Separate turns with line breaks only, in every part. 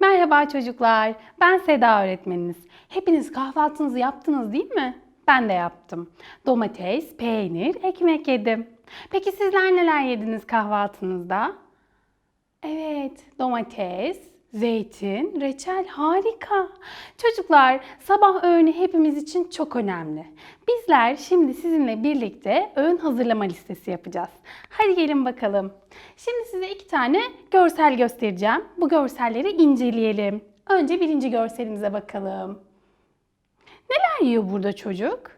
Merhaba çocuklar, ben Seda öğretmeniniz. Hepiniz kahvaltınızı yaptınız değil mi? Ben de yaptım. Domates, peynir, ekmek yedim. Peki sizler neler yediniz kahvaltınızda? Evet, domates, zeytin, reçel harika. Çocuklar, sabah öğünü hepimiz için çok önemli. Bizler şimdi sizinle birlikte öğün hazırlama listesi yapacağız. Hadi gelin bakalım. Şimdi size iki tane görsel göstereceğim. Bu görselleri inceleyelim. Önce birinci görselimize bakalım. Neler yiyor burada çocuk?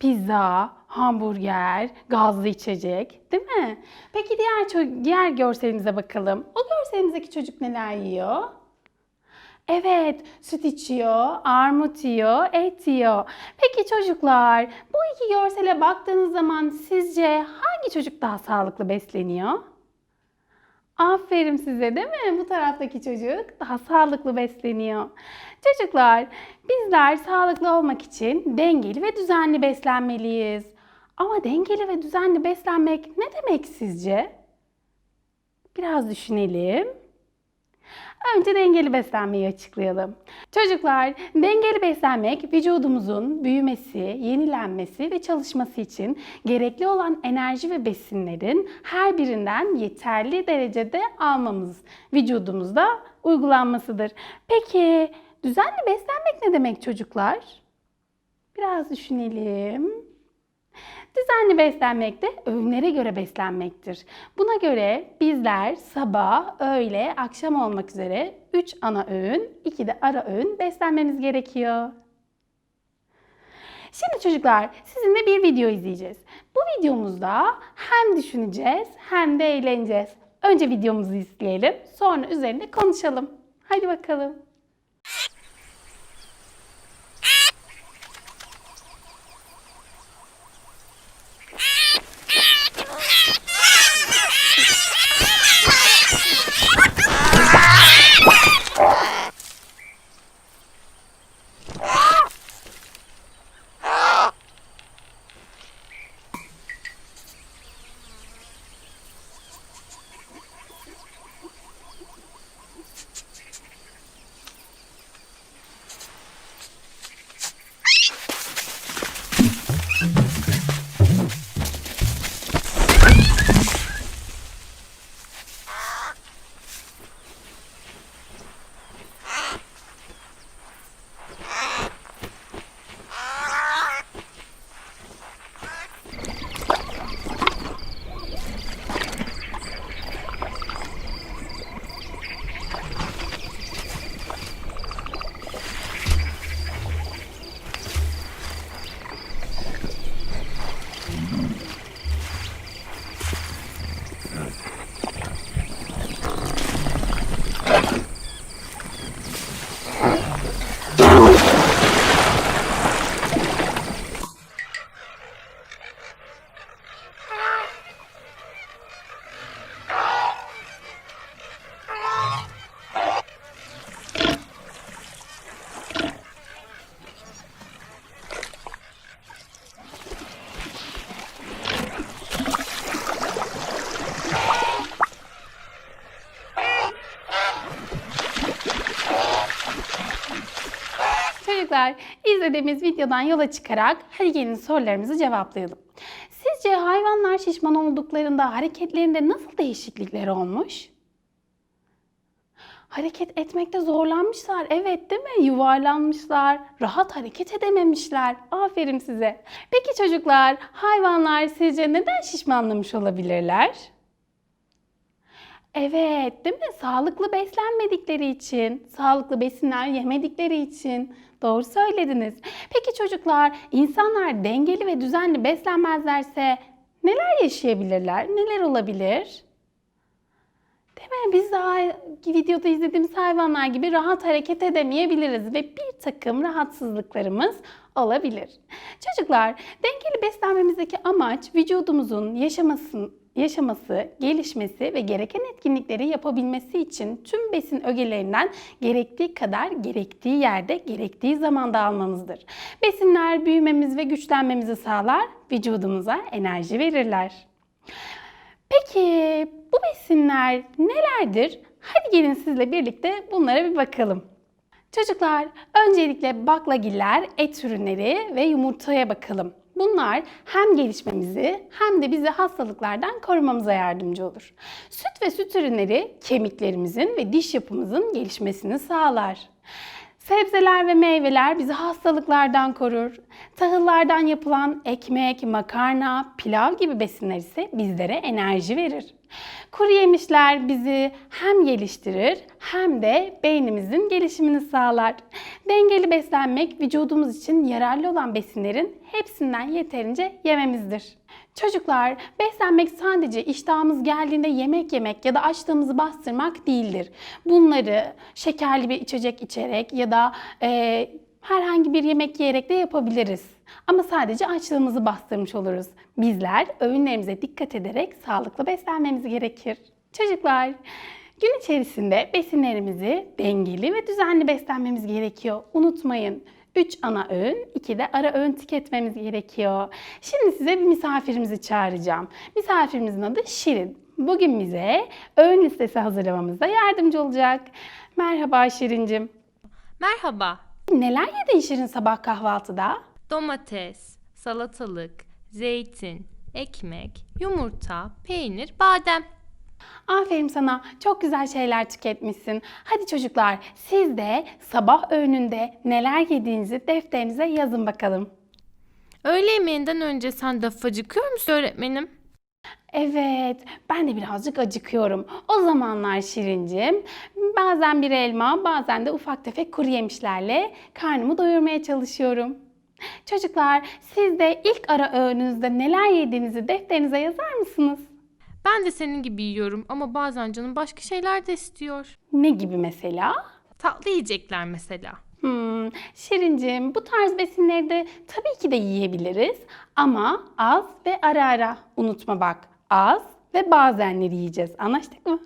Pizza, hamburger, gazlı içecek, değil mi? Peki diğer diğer görselimize bakalım. O görselimizdeki çocuk neler yiyor? Evet, süt içiyor, armut yiyor, et yiyor. Peki çocuklar, bu iki görsele baktığınız zaman sizce hangi çocuk daha sağlıklı besleniyor? Aferin size değil mi? Bu taraftaki çocuk daha sağlıklı besleniyor. Çocuklar, bizler sağlıklı olmak için dengeli ve düzenli beslenmeliyiz. Ama dengeli ve düzenli beslenmek ne demek sizce? Biraz düşünelim. Önce dengeli beslenmeyi açıklayalım. Çocuklar, dengeli beslenmek vücudumuzun büyümesi, yenilenmesi ve çalışması için gerekli olan enerji ve besinlerin her birinden yeterli derecede almamız vücudumuzda uygulanmasıdır. Peki düzenli beslenmek ne demek çocuklar? Biraz düşünelim. Düzenli beslenmek de öğünlere göre beslenmektir. Buna göre bizler sabah, öğle, akşam olmak üzere 3 ana öğün, 2 de ara öğün beslenmemiz gerekiyor. Şimdi çocuklar sizinle bir video izleyeceğiz. Bu videomuzda hem düşüneceğiz hem de eğleneceğiz. Önce videomuzu izleyelim, sonra üzerinde konuşalım. Hadi bakalım. Çocuklar izlediğimiz videodan yola çıkarak hadi gelin sorularımızı cevaplayalım. Sizce hayvanlar şişman olduklarında hareketlerinde nasıl değişiklikler olmuş? Hareket etmekte zorlanmışlar. Evet değil mi? Yuvarlanmışlar. Rahat hareket edememişler. Aferin size. Peki çocuklar, hayvanlar sizce neden şişmanlamış olabilirler? Evet, değil mi? Sağlıklı beslenmedikleri için, sağlıklı besinler yemedikleri için. Doğru söylediniz. Peki çocuklar, insanlar dengeli ve düzenli beslenmezlerse neler yaşayabilirler? Neler olabilir? Değil mi? Biz daha videoda izlediğimiz hayvanlar gibi rahat hareket edemeyebiliriz ve bir takım rahatsızlıklarımız olabilir. Çocuklar, dengeli beslenmemizdeki amaç vücudumuzun yaşamasın, yaşaması, gelişmesi ve gereken etkinlikleri yapabilmesi için tüm besin ögelerinden gerektiği kadar gerektiği yerde, gerektiği zamanda almamızdır. Besinler büyümemiz ve güçlenmemizi sağlar, vücudumuza enerji verirler. Peki bu besinler nelerdir? Hadi gelin sizle birlikte bunlara bir bakalım. Çocuklar, öncelikle baklagiller, et ürünleri ve yumurtaya bakalım. Bunlar hem gelişmemizi hem de bizi hastalıklardan korumamıza yardımcı olur. Süt ve süt ürünleri kemiklerimizin ve diş yapımızın gelişmesini sağlar. Sebzeler ve meyveler bizi hastalıklardan korur. Tahıllardan yapılan ekmek, makarna, pilav gibi besinler ise bizlere enerji verir. Kuru yemişler bizi hem geliştirir hem de beynimizin gelişimini sağlar. Dengeli beslenmek vücudumuz için yararlı olan besinlerin hepsinden yeterince yememizdir. Çocuklar, beslenmek sadece iştahımız geldiğinde yemek yemek ya da açlığımızı bastırmak değildir. Bunları şekerli bir içecek içerek ya da e, herhangi bir yemek yiyerek de yapabiliriz. Ama sadece açlığımızı bastırmış oluruz. Bizler öğünlerimize dikkat ederek sağlıklı beslenmemiz gerekir. Çocuklar, gün içerisinde besinlerimizi dengeli ve düzenli beslenmemiz gerekiyor. Unutmayın. 3 ana öğün, 2 de ara öğün tüketmemiz gerekiyor. Şimdi size bir misafirimizi çağıracağım. Misafirimizin adı Şirin. Bugün bize öğün listesi hazırlamamızda yardımcı olacak. Merhaba Şirincim.
Merhaba.
Neler yedin Şirin sabah kahvaltıda?
Domates, salatalık, zeytin, ekmek, yumurta, peynir, badem.
Aferin sana. Çok güzel şeyler tüketmişsin. Hadi çocuklar siz de sabah öğününde neler yediğinizi defterinize yazın bakalım.
Öğle yemeğinden önce sen de acıkıyor musun öğretmenim?
Evet, ben de birazcık acıkıyorum. O zamanlar Şirincim, bazen bir elma, bazen de ufak tefek kuru yemişlerle karnımı doyurmaya çalışıyorum. Çocuklar, siz de ilk ara öğününüzde neler yediğinizi defterinize yazar mısınız?
Ben de senin gibi yiyorum ama bazen canım başka şeyler de istiyor.
Ne gibi mesela?
Tatlı yiyecekler mesela.
Hmm, Şirincim, bu tarz besinleri de tabii ki de yiyebiliriz ama az ve ara ara. Unutma bak, az ve bazenleri yiyeceğiz. Anlaştık mı?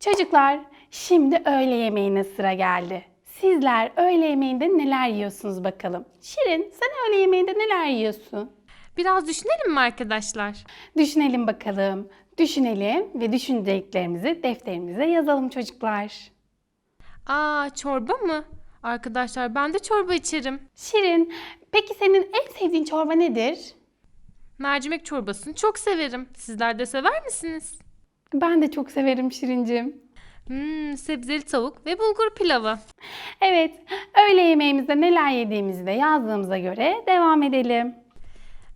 Çocuklar, şimdi öğle yemeğine sıra geldi. Sizler öğle yemeğinde neler yiyorsunuz bakalım? Şirin, sen öğle yemeğinde neler yiyorsun?
Biraz düşünelim mi arkadaşlar?
Düşünelim bakalım. Düşünelim ve düşüneceklerimizi defterimize yazalım çocuklar.
Aa çorba mı? Arkadaşlar ben de çorba içerim.
Şirin, peki senin en sevdiğin çorba nedir?
Mercimek çorbasını çok severim. Sizler de sever misiniz?
Ben de çok severim Şirincim.
Hmm, sebzeli tavuk ve bulgur pilavı.
Evet, öğle yemeğimizde neler yediğimizi de yazdığımıza göre devam edelim.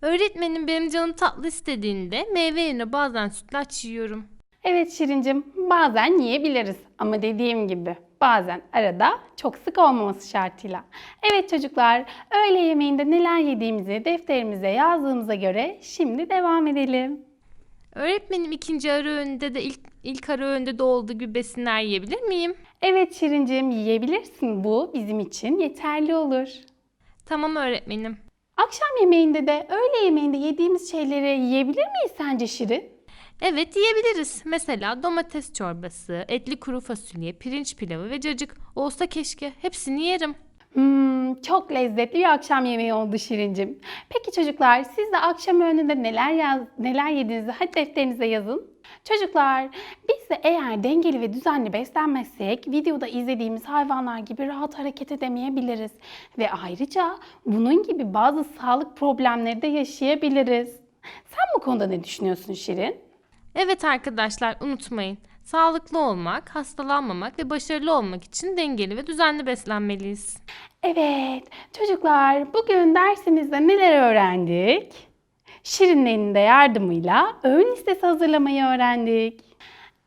Öğretmenim benim canım tatlı istediğinde meyve yerine bazen sütlaç yiyorum.
Evet Şirincim, bazen yiyebiliriz ama dediğim gibi bazen arada çok sık olmaması şartıyla. Evet çocuklar, öğle yemeğinde neler yediğimizi defterimize yazdığımıza göre şimdi devam edelim.
Öğretmenim ikinci ara öğünde de ilk, ilk ara öğünde de olduğu gibi besinler yiyebilir miyim?
Evet Şirincim, yiyebilirsin. Bu bizim için yeterli olur.
Tamam öğretmenim.
Akşam yemeğinde de öğle yemeğinde yediğimiz şeyleri yiyebilir miyiz sence Şirin?
Evet yiyebiliriz. Mesela domates çorbası, etli kuru fasulye, pirinç pilavı ve cacık. Olsa keşke. Hepsini yerim.
Hmm, çok lezzetli bir akşam yemeği oldu Şirincim. Peki çocuklar siz de akşam öğününde neler yaz, neler yediğinizi hadi defterinize yazın. Çocuklar biz de eğer dengeli ve düzenli beslenmezsek videoda izlediğimiz hayvanlar gibi rahat hareket edemeyebiliriz. Ve ayrıca bunun gibi bazı sağlık problemleri de yaşayabiliriz. Sen bu konuda ne düşünüyorsun Şirin?
Evet arkadaşlar unutmayın. Sağlıklı olmak, hastalanmamak ve başarılı olmak için dengeli ve düzenli beslenmeliyiz.
Evet, çocuklar bugün dersimizde neler öğrendik? Şirinlerin de yardımıyla öğün listesi hazırlamayı öğrendik.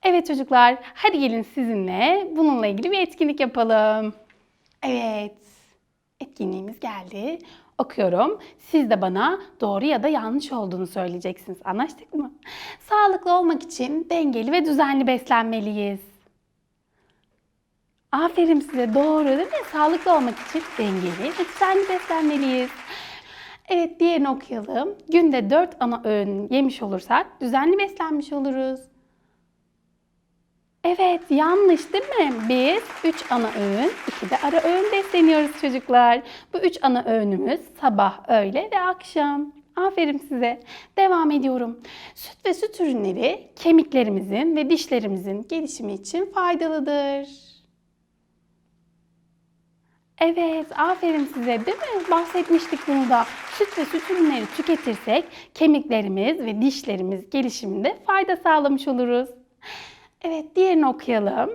Evet çocuklar, hadi gelin sizinle bununla ilgili bir etkinlik yapalım. Evet, etkinliğimiz geldi. Okuyorum. Siz de bana doğru ya da yanlış olduğunu söyleyeceksiniz. Anlaştık mı? Sağlıklı olmak için dengeli ve düzenli beslenmeliyiz. Aferin size doğru değil mi? Sağlıklı olmak için dengeli ve düzenli beslenmeliyiz. Evet diğerini okuyalım. Günde 4 ana öğün yemiş olursak düzenli beslenmiş oluruz. Evet yanlış değil mi? Biz 3 ana öğün, 2 de ara öğün besleniyoruz çocuklar. Bu 3 ana öğünümüz sabah, öğle ve akşam. Aferin size. Devam ediyorum. Süt ve süt ürünleri kemiklerimizin ve dişlerimizin gelişimi için faydalıdır. Evet, aferin size değil mi? Bahsetmiştik bunu da. Süt ve süt ürünleri tüketirsek kemiklerimiz ve dişlerimiz gelişiminde fayda sağlamış oluruz. Evet, diğerini okuyalım.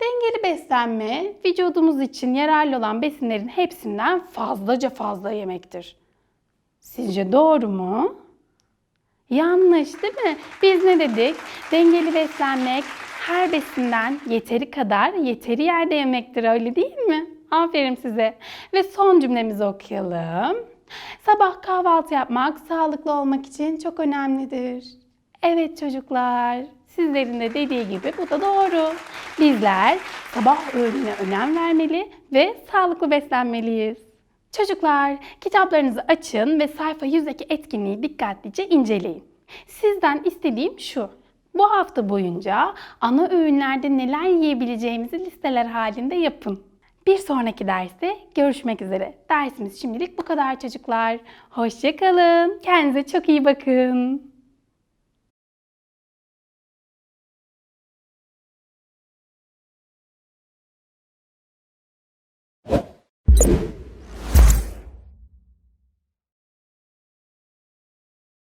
Dengeli beslenme, vücudumuz için yararlı olan besinlerin hepsinden fazlaca fazla yemektir. Sizce doğru mu? Yanlış değil mi? Biz ne dedik? Dengeli beslenmek her besinden yeteri kadar yeteri yerde yemektir öyle değil mi? Aferin size. Ve son cümlemizi okuyalım. Sabah kahvaltı yapmak sağlıklı olmak için çok önemlidir. Evet çocuklar, sizlerin de dediği gibi bu da doğru. Bizler sabah öğününe önem vermeli ve sağlıklı beslenmeliyiz. Çocuklar, kitaplarınızı açın ve sayfa 100'deki etkinliği dikkatlice inceleyin. Sizden istediğim şu. Bu hafta boyunca ana öğünlerde neler yiyebileceğimizi listeler halinde yapın. Bir sonraki derste görüşmek üzere. Dersimiz şimdilik bu kadar çocuklar. Hoşçakalın. Kendinize çok iyi bakın.